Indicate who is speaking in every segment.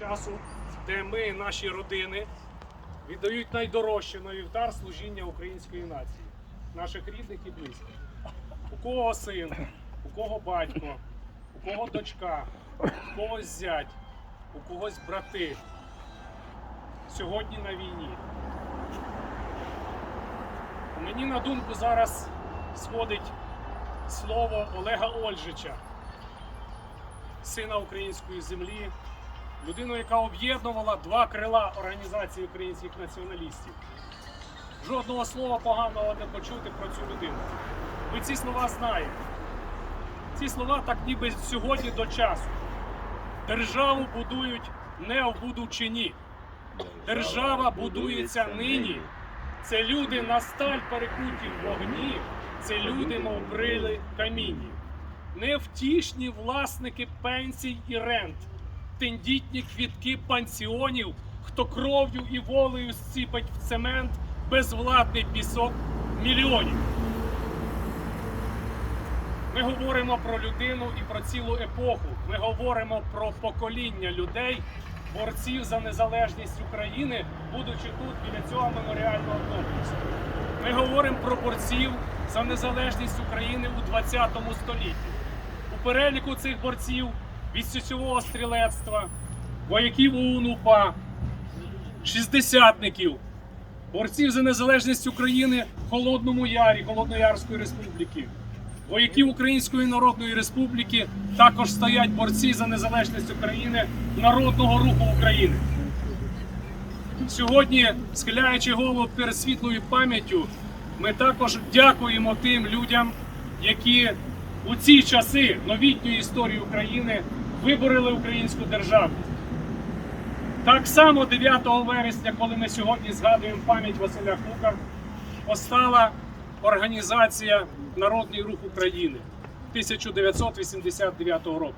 Speaker 1: часу, де ми, наші родини, віддають найдорожче на вівтар служіння української нації, наших рідних і близьких. У кого син, у кого батько, у кого дочка, у когось зять, у когось брати. Сьогодні на війні. Мені на думку зараз сходить слово Олега Ольжича, сина української землі, людину, яка об'єднувала два крила організації українських націоналістів. Жодного слова поганого не почути про цю людину. Ви ці слова знаєте. Ці слова так ніби сьогодні до часу. Державу будують не в будучині. Держава будується нині. Це люди на сталь перекуті в вогні, це люди, мов брили камінні. Невтішні власники пенсій і рент, тендітні квітки пансіонів, хто кров'ю і волею зціпить в цемент безвладний пісок мільйонів. Ми говоримо про людину і про цілу епоху. Ми говоримо про покоління людей, борців за незалежність України, будучи тут біля цього меморіального комплексу. Ми говоримо про борців за незалежність України у 20 столітті. У переліку цих борців від січового стрілецтва, вояків УНУПА, шістдесятників, борців за незалежність України в Холодному Ярі, Холодноярської республіки. Вояків Української Народної Республіки також стоять борці за незалежність України Народного руху України. Сьогодні, схиляючи голову перед світлою пам'яттю, ми також дякуємо тим людям, які у ці часи новітньої історії України виборили українську державність. Так само 9 вересня, коли ми сьогодні згадуємо пам'ять Василя Кука, постала організація Народний рух України 1989 року.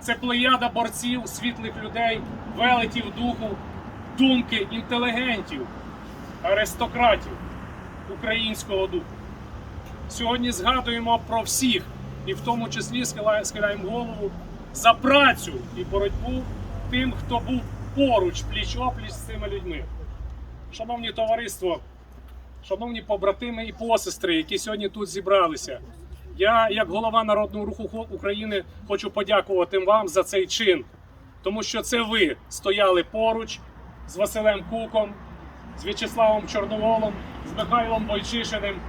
Speaker 1: Це плеяда борців, світлих людей, велетів духу, думки, інтелігентів, аристократів українського духу. Сьогодні згадуємо про всіх, і в тому числі схиляємо голову за працю і боротьбу тим, хто був поруч, пліч-опліч з цими людьми. Шановні товариство, шановні побратими і посестри, які сьогодні тут зібралися. Я, як голова Народного руху України, хочу подякувати вам за цей чин, тому що це ви стояли поруч з Василем Куком, з В'ячеславом Чорноволом, з Михайлом Бойчишиним.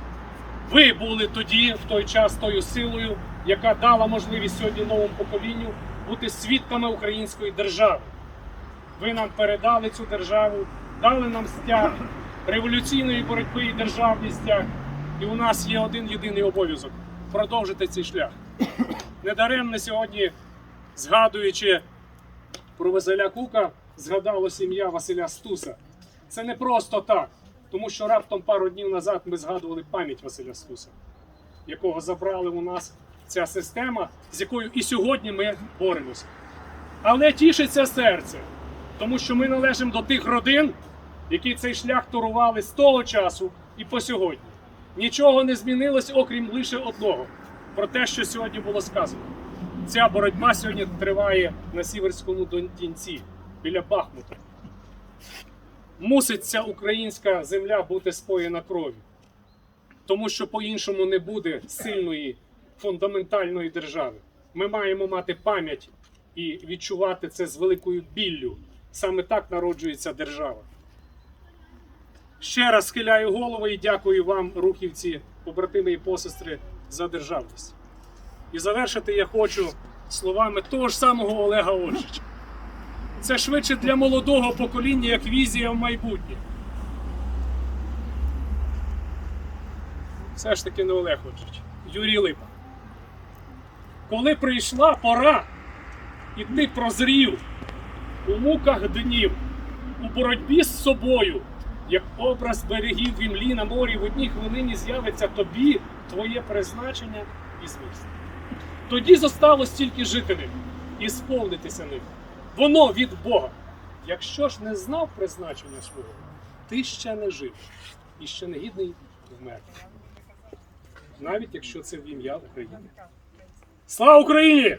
Speaker 1: Ви були тоді, в той час, тою силою, яка дала можливість сьогодні новому поколінню бути свідками української держави. Ви нам передали цю державу, дали нам стяг революційної боротьби і державний стяг. І у нас є один єдиний обов'язок продовжити цей шлях. Недаремно сьогодні, згадуючи про Василя Кука, згадало сім'я Василя Стуса. Це не просто так, тому що раптом пару днів назад ми згадували пам'ять Василя Стуса, якого забрали у нас ця система, з якою і сьогодні ми боремося. Але тішиться серце, тому що ми належимо до тих родин, які цей шлях турували з того часу і по сьогодні. Нічого не змінилось, окрім лише одного про те, що сьогодні було сказано. Ця боротьба сьогодні триває на Сіверському Донтінці біля Бахмута. Мусить ця українська земля бути споєна кров'ю, тому що по-іншому не буде сильної фундаментальної держави. Ми маємо мати пам'ять і відчувати це з великою біллю. Саме так народжується держава. Ще раз схиляю голову і дякую вам, рухівці, побратими і посестри, за державність. І завершити я хочу словами того ж самого Олега Ольжича. Це швидше для молодого покоління, як візія в майбутнє. Все ж таки не Олег Ольжич, Юрій Липа. Коли прийшла пора, і ти прозрів у муках днів, у боротьбі з собою, як образ берегів в імлі на морі в одній хвилині з'явиться тобі твоє призначення і зміст. Тоді зосталось тільки жити ним і сповнитися ним. Воно від Бога. Якщо ж не знав призначення свого, ти ще не жив і ще не гідний вмерти. Навіть якщо це в ім'я України. Слава Україні!